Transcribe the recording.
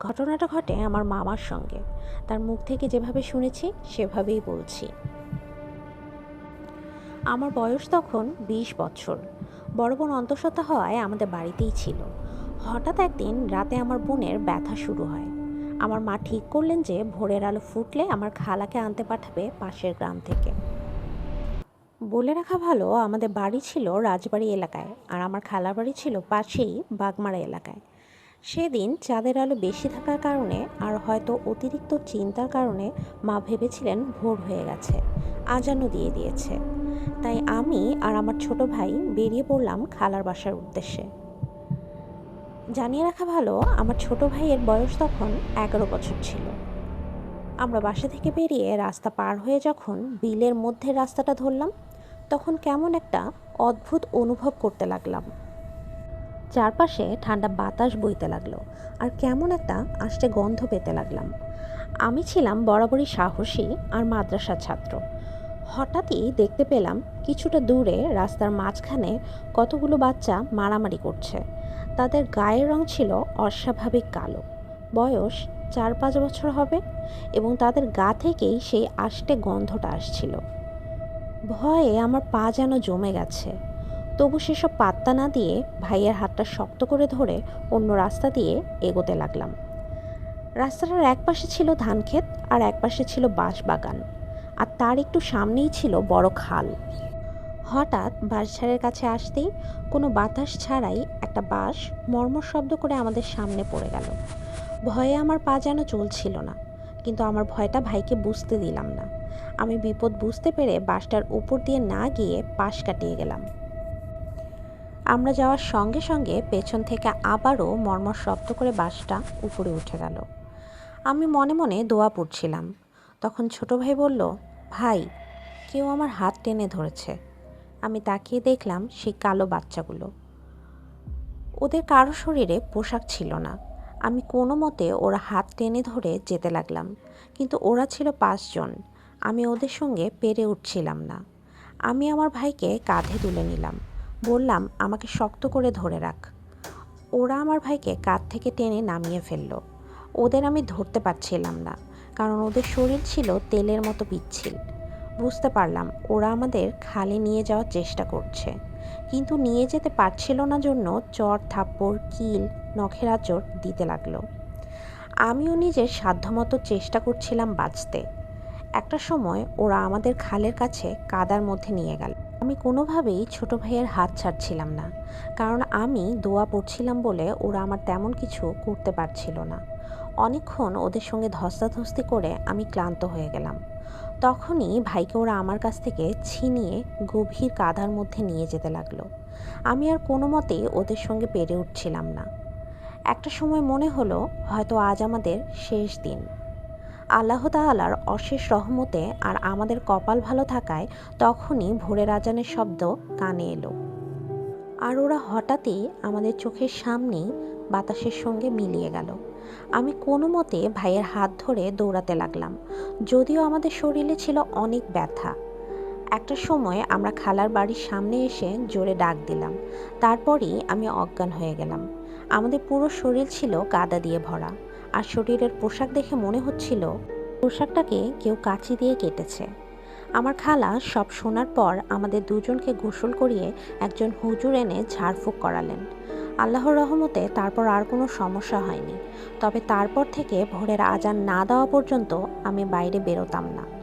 ঘটনাটা ঘটে আমার মামার সঙ্গে। তার মুখ থেকে যেভাবে শুনেছি, সেভাবেই বলছি। আমার বয়স তখন বিশ বছর। বড় বোন অন্তঃসত্ত্বা হওয়ায় আমাদের বাড়িতেই ছিল। হঠাৎ একদিন রাতে আমার বোনের ব্যথা শুরু হয়। আমার মা ঠিক করলেন যে ভোরের আলো ফুটলে আমার খালাকে আনতে পাঠাবে পাশের গ্রাম থেকে। বলে রাখা ভালো, আমাদের বাড়ি ছিল রাজবাড়ি এলাকায় আর আমার খালার বাড়ি ছিল পাশেই বাগমারা এলাকায়। সেদিন চাঁদের আলো বেশি থাকার কারণে আর হয়তো অতিরিক্ত চিন্তার কারণে মা ভেবেছিলেন ভোর হয়ে গেছে, আজানও দিয়ে দিয়েছে। তাই আমি আর আমার ছোট ভাই বেরিয়ে পড়লাম খালার বাসার উদ্দেশ্যে। জানিয়ে রাখা ভালো, আমার ছোট ভাইয়ের বয়স তখন এগারো বছর ছিল। আমরা বাসা থেকে বেরিয়ে রাস্তা পার হয়ে যখন বিলের মধ্যে রাস্তাটা ধরলাম, তখন কেমন একটা অদ্ভুত অনুভব করতে লাগলাম। চারপাশে ঠান্ডা বাতাস বইতে লাগল, আর কেমন একটা আষ্টে গন্ধ পেতে লাগলাম। আমি ছিলাম বরাবরই সাহসী আর মাদ্রাসা ছাত্র। হঠাৎই দেখতে পেলাম কিছুটা দূরে রাস্তার মাঝখানে কতগুলো বাচ্চা মারামারি করছে। তাদের গায়ের রং ছিল অস্বাভাবিক কালো। বয়স চার পাঁচ বছর হবে এবং তাদের গা থেকেই সেই আষ্টে গন্ধটা আসছিল। ভয়ে আমার পা যেন জমে গেছে। তবু সেসব পাত্তা না দিয়ে ভাইয়ের হাতটা শক্ত করে ধরে অন্য রাস্তা দিয়ে এগোতে লাগলাম। রাস্তাটার এক পাশে ছিল ধানক্ষেত আর এক পাশে ছিল বাঁশ বাগান আর তার একটু সামনেই ছিল বড় খাল। হঠাৎ বাঁশঝাড়ের কাছে আসতেই কোনো বাতাস ছাড়াই একটা বাঁশ মর্মর শব্দ করে আমাদের সামনে পড়ে গেল। ভয়ে আমার পা যেন চলছিল না, কিন্তু আমার ভয়টা ভাইকে বুঝতে দিলাম না। আমি বিপদ বুঝতে পেরে বাসটার উপর দিয়ে না গিয়ে পাশ কাটিয়ে গেলাম। আমরা যাওয়ার সঙ্গে সঙ্গে পেছন থেকে আবারও মর্মর শব্দ করে বাসটা উপরে উঠে গেল। আমি মনে মনে দোয়া পড়ছিলাম। তখন ছোট ভাই বলল, ভাই, কেউ আমার হাত টেনে ধরেছে। আমি তাকিয়ে দেখলাম সেই কালো বাচ্চাগুলো। ওদের কারও শরীরে পোশাক ছিল না। আমি কোনো মতে ওরা হাত টেনে ধরে যেতে লাগলাম, কিন্তু ওরা ছিল পাঁচজন। আমি ওদের সঙ্গে পেরে উঠছিলাম না। আমি আমার ভাইকে কাঁধে তুলে নিলাম। বললাম, আমাকে শক্ত করে ধরে রাখ। ওরা আমার ভাইকে কাঁধ থেকে টেনে নামিয়ে ফেলল। ওদের আমি ধরতে পারছিলাম না, কারণ ওদের শরীর ছিল তেলের মতো পিচ্ছিল। বুঝতে পারলাম, ওরা আমাদের খালে নিয়ে যাওয়ার চেষ্টা করছে। কিন্তু নিয়ে যেতে পারছিল না জন্য চর, থাপ্পড়, কিল, নখের আচর দিতে লাগল। আমিও নিজের সাধ্যমতো চেষ্টা করছিলাম বাঁচতে। একটা সময় ওরা আমাদের খালের কাছে কাদার মধ্যে নিয়ে গেল। আমি কোনোভাবেই ছোট ভাইয়ের হাত ছাড়ছিলাম না। কারণ আমি দোয়া পড়ছিলাম বলে ওরা আমার তেমন কিছু করতে পারছিল না। অনেকক্ষণ ওদের সঙ্গে ধস্তাধস্তি করে আমি ক্লান্ত হয়ে গেলাম। তখনই ভাইকে ওরা আমার কাছ থেকে ছিনিয়ে গভীর কাদার মধ্যে নিয়ে যেতে লাগল। আমি আর কোনো মতেই ওদের সঙ্গে পেরে উঠছিলাম না। একটা সময় মনে হলো হয়তো আজ আমাদের শেষ দিন। আল্লাহ তাআলার অশেষ রহমতে আর আমাদের কপাল ভালো থাকায় তখনই ভোরের আজানের শব্দ কানে এলো। আর ওরা হঠাৎই আমাদের চোখের সামনেই বাতাসের সঙ্গে মিলিয়ে গেল। আমি কোনো মতে ভাইয়ের হাত ধরে দৌড়াতে লাগলাম, যদিও আমাদের শরীরে ছিল অনেক ব্যথা। একটা সময় আমরা খালার বাড়ির সামনে এসে জোরে ডাক দিলাম, তারপরই আমি অজ্ঞান হয়ে গেলাম। আমাদের পুরো শরীর ছিল কাদা দিয়ে ভরা। আর শরীরের পোশাক দেখে মনে হচ্ছিল পোশাকটাকে কেউ কাঁচি দিয়ে কেটেছে। আমার খালা সব শোনার পর আমাদের দুজনকে গোসল করিয়ে একজন হুজুর এনে ঝাড়ফুঁক করালেন। আল্লাহর রহমতে তারপর আর কোনো সমস্যা হয়নি। তবে তারপর থেকে ভোরের আজান না দেওয়া পর্যন্ত আমি বাইরে বেরোতাম না।